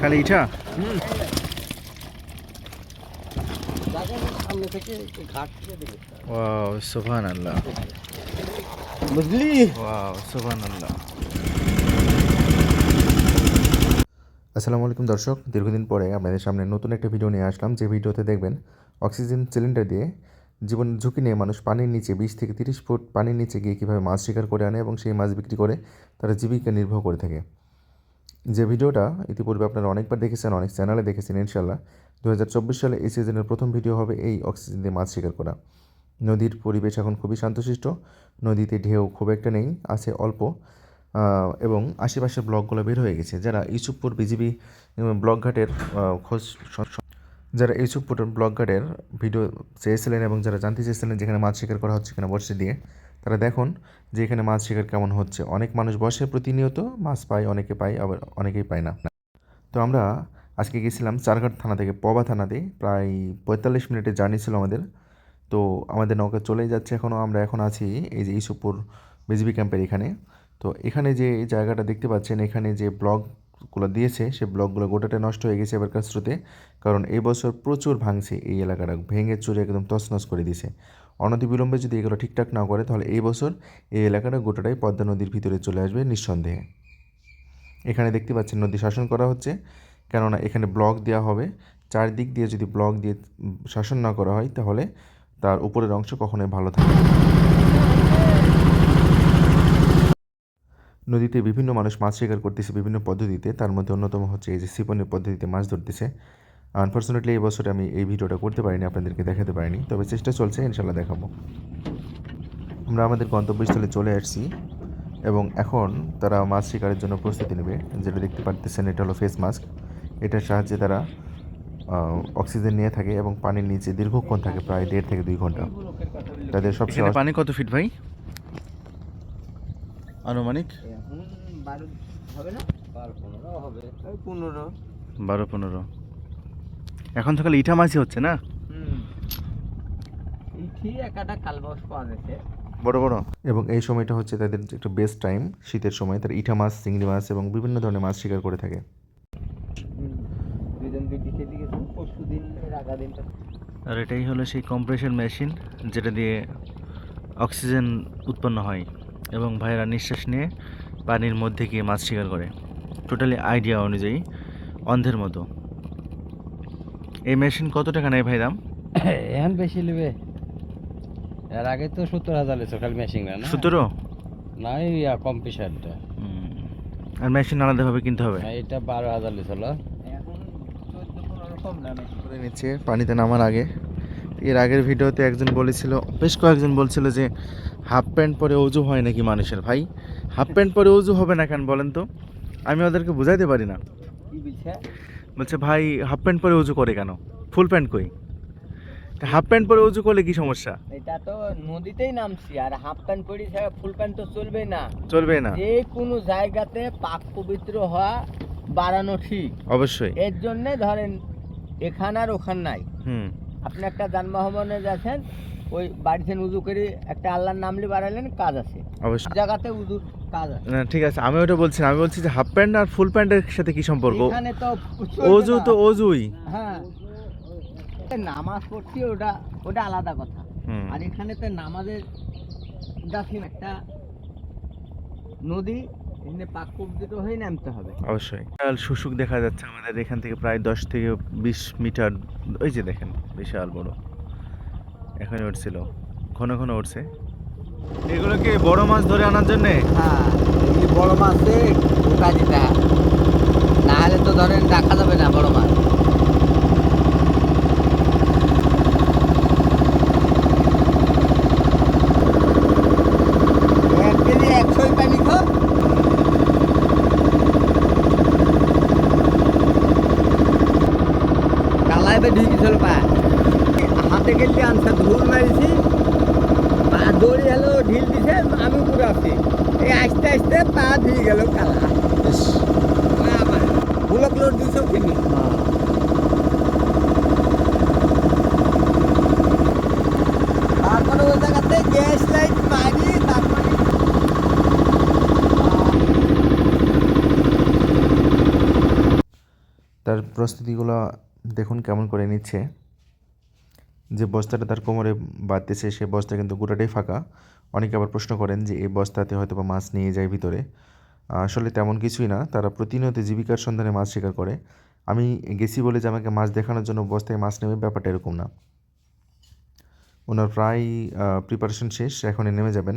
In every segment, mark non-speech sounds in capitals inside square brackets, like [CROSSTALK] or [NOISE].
খালি ইটা? সামনে থেকে ঘাট থেকে দেখে ওয়াও সুবহান আল্লাহ বুঝলি? ওয়াও সুবহান আল্লাহ আসসালামু আলাইকুম দর্শক দীর্ঘদিন পরে আপনাদের সামনে নতুন একটা ভিডিও নিয়ে আসলাম। যে ভিডিওতে দেখবেন অক্সিজেন সিলিন্ডার দিয়ে জীবন ঝুঁকি নিয়ে মানুষ পানির নিচে বিশ থেকে তিরিশ ফুট পানির নিচে গিয়ে কীভাবে মাছ শিকার করে আনে এবং সেই মাছ বিক্রি করে তারা জীবিকা নির্বাহ করে থাকে। যে ভিডিওটা ইতিপূর্বে আপনারা অনেকবার দেখেছেন, অনেক চ্যানেলে দেখেছেন ইনশাল্লাহ দু হাজার চব্বিশ সালে এই সিজনের প্রথম ভিডিও হবে এই অক্সিজেন দিয়ে মাছ শিকার করা। নদীর পরিবেশ এখন খুবই শান্তশিষ্ট, নদীতে ঢেউ খুব একটা নেই, আছে অল্প এবং আশেপাশের ব্লকগুলো বের হয়ে গেছে। যারা ইউসুফপুর বিজিবি ব্লক ঘাটের খোঁজ যারা ইউসুফপুর ব্লক ঘাটের ভিডিও চেয়েছিলেন এবং যারা জানতে চেয়েছিলেন যেখানে মাছ শিকার করা হচ্ছে কিনা বসে দিয়ে তারা দেখুন যে এখানে মাছ শিকার কেমন হচ্ছে। অনেক মানুষ বসে, প্রতিনিয়ত মাছ পায়, অনেকে পায়, আবার অনেকেই পায় না। তো আমরা আজকে গেছিলাম চারঘাট থানা থেকে, পবা থানাতে। প্রায় পঁয়তাল্লিশ মিনিটের জার্নি ছিল আমাদের। তো আমাদের নৌকা চলেই যাচ্ছে এখনও আমরা এখন আছি এই যে ইসুপুর বিজিবি ক্যাম্পের এখানে। তো এখানে যে জায়গাটা দেখতে পাচ্ছেন, এখানে যে ব্লকগুলো দিয়েছে, সে ব্লকগুলো গোটাটা নষ্ট হয়ে গেছে এবারকার স্রোতে। কারণ এই বছর প্রচুর ভাঙছে এই এলাকাটা, ভেঙে চুরে একদম তছনছ করে দিয়েছে অনতিবিলম্বে যদি এগুলো ঠিকঠাক না করে, তাহলে এই বছর এই এলাকাটা গোটাটাই পদ্মা নদীর ভিতরে চলে আসবে নিঃসন্দেহে। এখানে দেখতে পাচ্ছেন নদী শাসন করা হচ্ছে, কেননা এখানে ব্লক দেওয়া হবে। চারদিক দিয়ে যদি ব্লক দিয়ে শাসন না করা হয়, তাহলে তার উপরের অংশ কখনোই ভালো থাকে না। নদীতে বিভিন্ন মানুষ মাছ শিকার করতেছে বিভিন্ন পদ্ধতিতে। তার মধ্যে অন্যতম হচ্ছে এই যে সিপনের পদ্ধতিতে মাছ ধরতেছে। আনফর্চুনেটলি এই বছর আমি এই ভিডিওটা করতে পারিনি আপনাদেরকে দেখাতে পারিনি। তবে চেষ্টা চলছে ইনশাল্লাহ দেখাবো। আমরা আমাদের গন্তব্যস্থলে চলে আসছি এবং এখন তারা মাছ শিকারের জন্য প্রস্তুতি নেবে। যেটা দেখতে পারতেছেন এটা হলো ফেস মাস্ক এটার সাহায্যে তারা অক্সিজেন নিয়ে থাকে এবং পানির নিচে দীর্ঘক্ষণ থাকে প্রায় দেড় থেকে দুই ঘণ্টা। তাদের সবচেয়ে পানি কত ফিট ভাই? আনুমানিক? বারো হবে না? বারো পনেরো হবে। ওই পনেরো। বারো পনেরো। এখন খালি ইটা মাছই হচ্ছে না? হুম। ইঠি একটা পাওয়া গেছে। বড় বড়? এবং এই সময়টা হচ্ছে তাদের একটা বেস্ট টাইম শীতের সময়। তারা ইটা মাছ চিংড়ি মাছ এবং বিভিন্ন ধরনের মাছ শিকার করে থাকে। আর এটাই হলো সেই কম্প্রেশন মেশিন যেটা দিয়ে অক্সিজেন উৎপন্ন হয়। এবং ভাইয়েরা নিঃশ্বাস নিয়ে পানির মধ্যে গিয়ে মাছ শিকার করে। টোটালি আইডিয়া অনুযায়ী অন্ধের মতো। এই মেশিন কত টাকা নেয় ভাই দাম? [COUGHS] এখন বেশি নেবে। এর আগে তো সত্তর হাজার লেছো খালি মেশিন না? সতেরো না এই কম্পিউটারটা আর মেশিন আলাদাভাবে কিনতে হবে? এটা বারো হাজার লেছিল এখন চোদ্দ পনেরো কম দামে করে নিচ্ছে পানিতে নামার আগে। এর আগের ভিডিওতে একজন বলেছিল বেশ কয়েকজন বলছিল যে হাফ প্যান্ট পরে অজু হয় নাকি মানুষের? ভাই হাফ প্যান্ট পরে অজু হবে না কেন বলেন তো? আমি ওদেরকে বুঝাইতে পারি না। বলছে ভাই হাফ প্যান্ট পরে উজু করে কেন? ফুল প্যান্ট কই? হাফ প্যান্ট পরে উজু করলে কি সমস্যা? এটা তো নদীতেই নামছি আর হাফ প্যান্ট পরি ছাড়া ফুল প্যান্ট তো চলবে না। চলবে না। যে কোনো জায়গাতে পাক পবিত্র হওয়া বাড়ানো ঠিক। অবশ্যই। এর জন্য ধরেন এখান আর ওখান নাই। হুম। আপনি একটা যানবাহনে যাচ্ছেন ওই বাড়িতে উজু করে একটা আল্লাহর নামলি বাড়ালেন কাজ আছে। অবশ্যই। জায়গাতে উজুর কাজ আছে। না ঠিক আছে আমি ওটা বলছি আমি বলছি যে হাফ প্যান্ট আর ফুল প্যান্টের সাথে কি সম্পর্ক? এখানে তো অজু তো অজুই হ্যাঁ। নামাজ পড়ছি ওটা ওটা আলাদা কথা। আর এখানে তো নামাজের দেখেন একটা নদী অবশ্যই। বিশাল শুশুক দেখা যাচ্ছে আমাদের এখান থেকে প্রায় দশ থেকে বিশ মিটার ওই যে দেখেন বিশাল বড়। এখানে উঠছিল। ঘন ঘন উঠছে। এগুলোকে বড় মাছ ধরে আনার জন্যে? হ্যাঁ বড় মাছে ঢোকা দিতে না হলে তো ধরেন রাখা যাবে না বড় মাছ এক কেজি একশোই পানি খো কালায় তো ঢুকেছিল পা হাতে গেলে আনছে ধুল মারিছি পা দৌড়ি হলো ঢিল দিছে আমি পুরো আছি। এই আস্তে আস্তে পা ধুয়ে গেল কালা। বুলক লোড দুশো কিনি তারপরে ওই জায়গাতে গ্যাস লাইট মারি তারপরে প্রস্তুতিগুলো দেখুন কেমন করে নিচ্ছে। যে বস্তাটা তার কোমরে বাঁধতেছে, সে বস্তা কিন্তু গোটাটাই ফাঁকা। অনেকে আবার প্রশ্ন করেন যে এই বস্তাতে হয়তো বা মাছ নিয়ে যায় ভিতরে। আসলে তেমন কিছুই না, তারা প্রতিনিয়ত জীবিকার সন্ধানে মাছ শিকার করে। আমি গেছি বলে যে আমাকে মাছ দেখানোর জন্য বস্তায় মাছ নেবে ব্যাপারটা এরকম না। ওনার প্রায় প্রিপারেশন শেষ, এখনই নেমে যাবেন।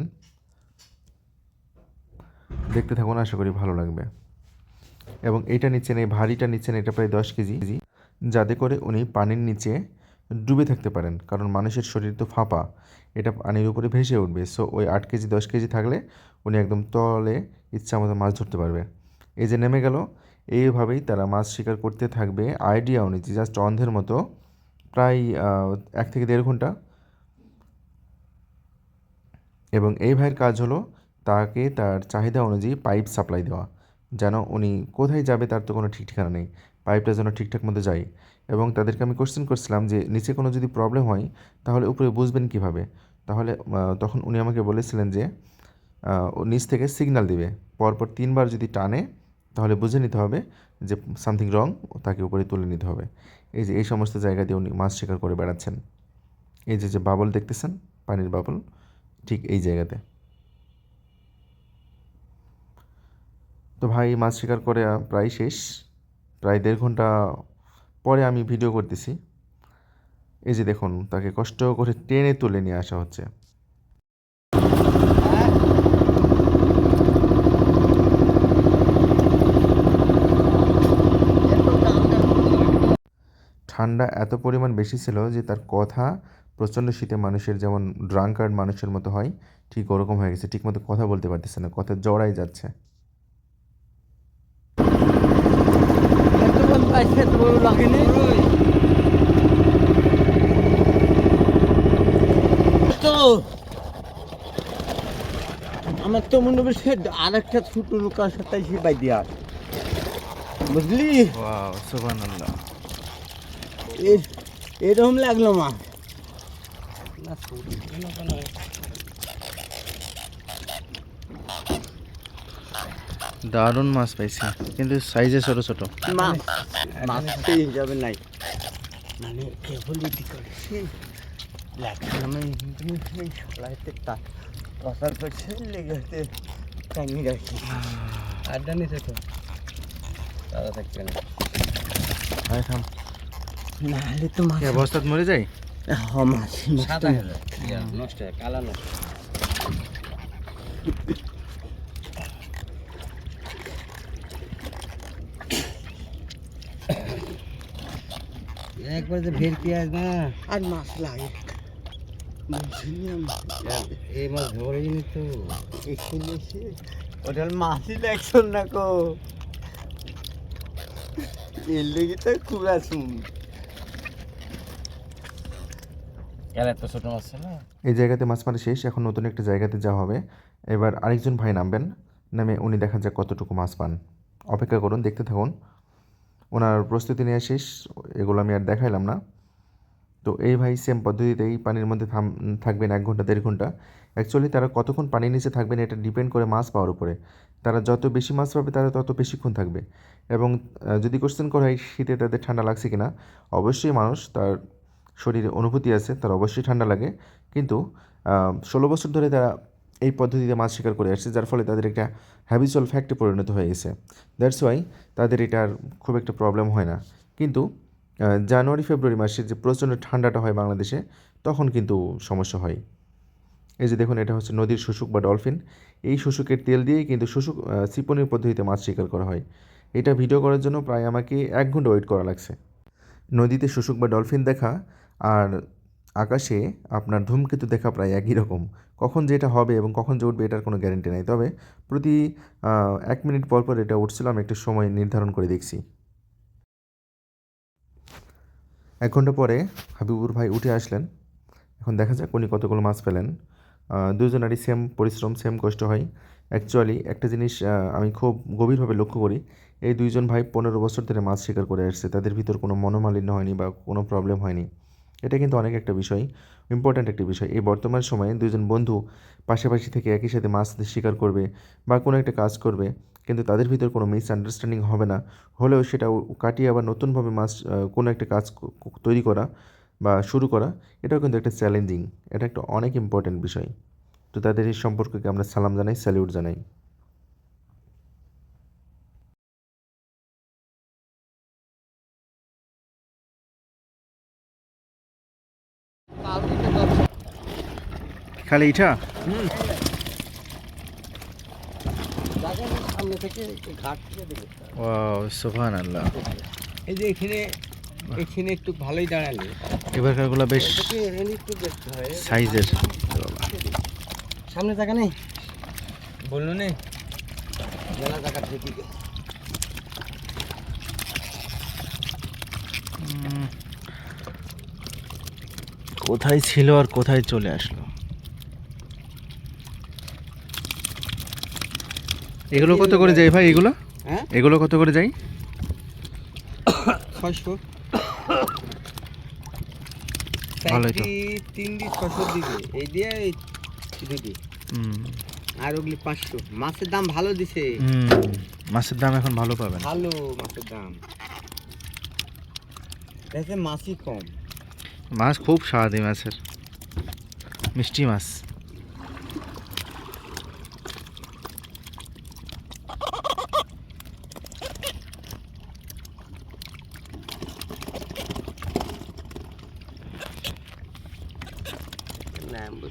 দেখতে থাকুন, আশা করি ভালো লাগবে। এবং এটা নিচ্ছেন, এই ভারীটা নিচ্ছেন, এটা প্রায় দশ কেজি। যাতে করে উনি পানির নিচে ডুবে থাকতে পারেন, কারণ মানুষের শরীর তো ফাঁপা, এটা পানির উপরে ভেসে উঠবে। সো ওই আট কেজি, দশ কেজি থাকলে উনি একদম তলে ইচ্ছা মতো মাছ ধরতে পারবে। এই যে নেমে গেল, এইভাবেই তারা মাছ শিকার করতে থাকবে। আইডিয়া অনুযায়ী জাস্ট অন্ধের মতো, প্রায় এক থেকে দেড় ঘণ্টা। এবং এই ভাইয়ের কাজ হলো তাকে তার চাহিদা অনুযায়ী পাইপ সাপ্লাই দেওয়া, যেন উনি কোথায় যাবে তার তো কোনো ঠিক ঠিকানা নেই। পাইপটা যেন ঠিকঠাক মতো যায়। এবং তাদেরকে আমি কোশ্চেন করছিলাম যে নিচে কোনো যদি প্রবলেম হয়, তাহলে উপরে বুঝবেন কীভাবে? তাহলে তখন উনি আমাকে বলেছিলেন যে ও নিচ থেকে সিগন্যাল দিবে। পরপর তিনবার যদি টানে, তাহলে বুঝে নিতে হবে যে সামথিং রং তাকে উপরে তুলে নিতে হবে। এই যে, এই সমস্ত জায়গা দিয়ে উনি মাছ শিকার করে বেড়াচ্ছেন। এই যে যে বাবল দেখতেছেন, পানির বাবল, ঠিক এই জায়গাতে। তো ভাই, মাছ শিকার করে প্রায় শেষ। প্রায় দেড় ঘণ্টা পরে আমি ভিডিও করতেছি। এই যে দেখুন, তাকে কষ্ট করে টেনে তুলে নিয়ে আসা হচ্ছে। ঠান্ডা এত পরিমাণ বেশি ছিল যে তার কথা প্রচণ্ড শীতে মানুষের যেমন ড্রাঙ্কার্ড মানুষের মতো হয়, ঠিক ওরকম হয়ে গেছে। ঠিক মতো কথা বলতে পারতেছে না, কথা জড়াই যাচ্ছে। এতক্ষণ এত বড় লাগেনি তো আমার তো মনে সে আর একটা ছোট নৌকার সাথে বাই দিয়া। বুঝলি? এরকম লাগল মা। দারুণ মাছ পাইছি কিন্তু সাইজে ছোট ছোট। মাছ মাছ হিসাবে নাই। মানে কেবল এটি করেছি লাগলাম সলাইতে টসার করছে লেগেছে টাঙ্গি রাখি আড্ডা নিতে তো। দাদা থাকবে না। আয় থাম। নাহলে তো মাছ কি অবস্থাত মরে যাই হ মাছ নষ্ট। হয়ে নষ্ট হয় কালা নষ্ট। একবার যে না? আর মাছ লাগে। এই মাছ ধরেই তো। একটু বেশি ওটা মাছই দেখছন না কো এর লেগে তো মাছ ছিল এই জায়গাতে মাছ মারা শেষ এখন নতুন একটা জায়গাতে যাওয়া হবে। এবার আরেকজন ভাই নামবেন নামে উনি দেখা যাক কতটুকু মাছ পান। অপেক্ষা করুন দেখতে থাকুন। ওনার প্রস্তুতি নেওয়া শেষ, এগুলো আমি আর দেখাইলাম না। তো এই ভাই সেম পদ্ধতিতেই পানির মধ্যে থাম, থাকবেন এক ঘণ্টা, দেড় ঘণ্টা। অ্যাকচুয়ালি তারা কতক্ষণ পানির নিচে থাকবেন এটা ডিপেন্ড করে মাছ পাওয়ার উপরে। তারা যত বেশি মাছ পাবে তারা তত বেশিক্ষণ থাকবে। এবং যদি কোশ্চেন করা হয় শীতে তাদের ঠান্ডা লাগছে কি না অবশ্যই মানুষ তার শরীরে অনুভূতি আছে, তার অবশ্যই ঠান্ডা লাগে। কিন্তু ষোলো বছর ধরে তারা এই পদ্ধতিতে মাছ শিকার করে আসছে, যার ফলে তাদের একটা হ্যাবিচুয়াল ফ্যাক্টে পরিণত হয়ে গেছে। দ্যাটস ওয়াই তাদের এটার খুব একটা প্রবলেম হয় না। কিন্তু জানুয়ারি, ফেব্রুয়ারি মাসে যে প্রচণ্ড ঠান্ডাটা হয় বাংলাদেশে, তখন কিন্তু সমস্যা হয়। এই যে দেখুন, এটা হচ্ছে নদীর শুশুক বা ডলফিন এই শুশুকের তেল দিয়েই কিন্তু শুশুক সিপনির পদ্ধতিতে মাছ শিকার করা হয়। এটা ভিডিও করার জন্য প্রায় আমাকে এক ঘণ্টা ওয়েট করা লাগছে। নদীতে শুশুক বা ডলফিন দেখা, আর আকাশে আপনার ধূমকেতু দেখা প্রায় একই রকম। কখন যেটা হবে এবং কখন যে উঠবে এটার কোনো গ্যারেন্টি নেই। তবে প্রতি এক মিনিট পর পর এটা উঠছিল, আমি একটা সময় নির্ধারণ করে দেখছি। এক ঘণ্টা পরে হাবিবুর ভাই উঠে আসলেন। এখন দেখা যাক উনি কতগুলো মাছ পেলেন। দুজনেরই সেম পরিশ্রম সেম কষ্ট হয়। অ্যাকচুয়ালি একটা জিনিস আমি খুব গভীরভাবে লক্ষ্য করি, এই দুইজন ভাই পনেরো বছর ধরে মাছ শিকার করে আসছে। তাদের ভিতর কোনো মনোমালিন্য হয়নি বা কোনো প্রবলেম হয়নি। এটা কিন্তু অনেক একটা বিষয় ইম্পর্ট্যান্ট একটা বিষয়। এই বর্তমান সময়ে দুজন বন্ধু পাশাপাশি থেকে একই সাথে মাছ শিকার করবে বা কোনো একটা কাজ করবে, কিন্তু তাদের ভিতর কোনো মিস আন্ডারস্ট্যান্ডিং হবে না। হলেও সেটা কাটিয়ে আবার নতুনভাবে মাছ কোনো একটা কাজ তৈরি করা বা শুরু করা, এটাও কিন্তু একটা চ্যালেঞ্জিং এটা একটা অনেক ইম্পর্ট্যান্ট বিষয়। তো তাদের এই সম্পর্ককে আমরা সালাম জানাই স্যালিউট জানাই। খালি ইটা সোফান আল্লাহ এই যে এখানে এখানে একটু ভালোই দাঁড়ালে। এবারকারগুলো বেশ হয়। সাইজের। সামনে জায়গা নেই? বলল নেই মেলা জায়গা থেকে কোথায় ছিল আর কোথায় চলে আসলো? এগুলো কত করে যায় ভাই এগুলো? হ্যাঁ? এগুলো কত করে যায়? ছয়শো। ভালোই তো। তিন দি ছশোর দিকে এই দিয়ে হুম। আর ওগুলি পাঁচশো। মাছের দাম ভালো দিছে। হুম। মাছের দাম এখন ভালো পাবেন। ভালো মাছের দাম। দেখে মাছই কম। মাছ খুব স্বাদ এই মাছের। মিষ্টি মাছ না বুঝলি কি দিই এই যে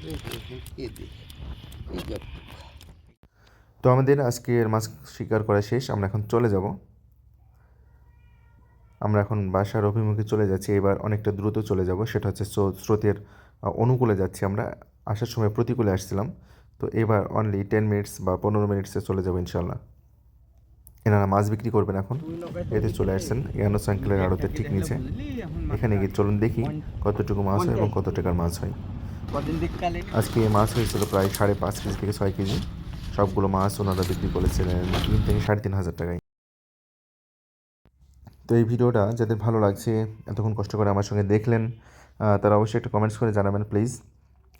তো আমাদের আজকের মাছ শিকার করা শেষ, আমরা এখন চলে যাব। আমরা এখন বাসার অভিমুখে চলে যাচ্ছি, এবার অনেকটা দ্রুত চলে যাব, সেটা হচ্ছে স্রো- স্রোতের অনুকূলে যাচ্ছি আমরা। আসার সময় প্রতিকূলে আসছিলাম, তো এবার অনলি টেন মিনিটস বা পনেরো মিনিটসে চলে যাব ইনশাল্লাহ এনারা মাছ বিক্রি করবেন এখন, এতে চলে আসছেন ইয়ানুস আঙ্কেলের আড়তের ঠিক নিচে। এখানে গিয়ে চলুন দেখি কতটুকু মাছ হয় এবং কত টাকার মাছ হয়। আজকে মাছ হয়েছিল প্রায় সাড়ে পাঁচ কেজি থেকে ছয় কেজি। সবগুলো মাছ ওনারা বিক্রি করেছিলেন তিন থেকে সাড়ে তিন হাজার টাকায়। তো এই ভিডিওটা যাদের ভালো লাগছে, এতক্ষণ কষ্ট করে আমার সঙ্গে দেখলেন তারা অবশ্যই একটা কমেন্টস করে জানাবেন প্লিজ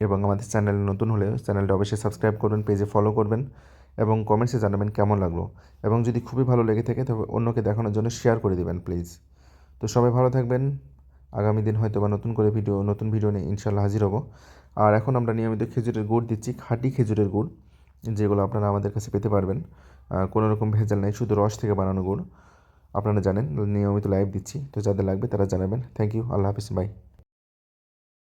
এবং আমাদের চ্যানেল নতুন হলে চ্যানেলটা অবশ্যই সাবস্ক্রাইব করবেন পেজে ফলো করবেন এবং কমেন্টসে জানাবেন কেমন লাগল। এবং যদি খুবই ভালো লেগে থাকে, তবে অন্যকে দেখানোর জন্য শেয়ার করে দিবেন প্লিজ তো সবাই ভালো থাকবেন। আগামী দিন হয়তো বা নতুন করে ভিডিও, নতুন ভিডিও নিয়ে ইনশাল্লাহ হাজির হব। আর এখন আমরা নিয়মিত খেজুরের গুড় দিচ্ছি, খাঁটি খেজুরের গুড়, যেগুলো আপনারা আমাদের কাছে পেতে পারবেন। কোনো রকম ভেজাল নেই, শুধু রস থেকে বানানো গুড়। আপনারা জানেন, নিয়মিত লাইভ দিচ্ছি, তো যাদের লাগবে তারা জানাবেন। থ্যাংক ইউ আল্লাহ হাফিজ বাই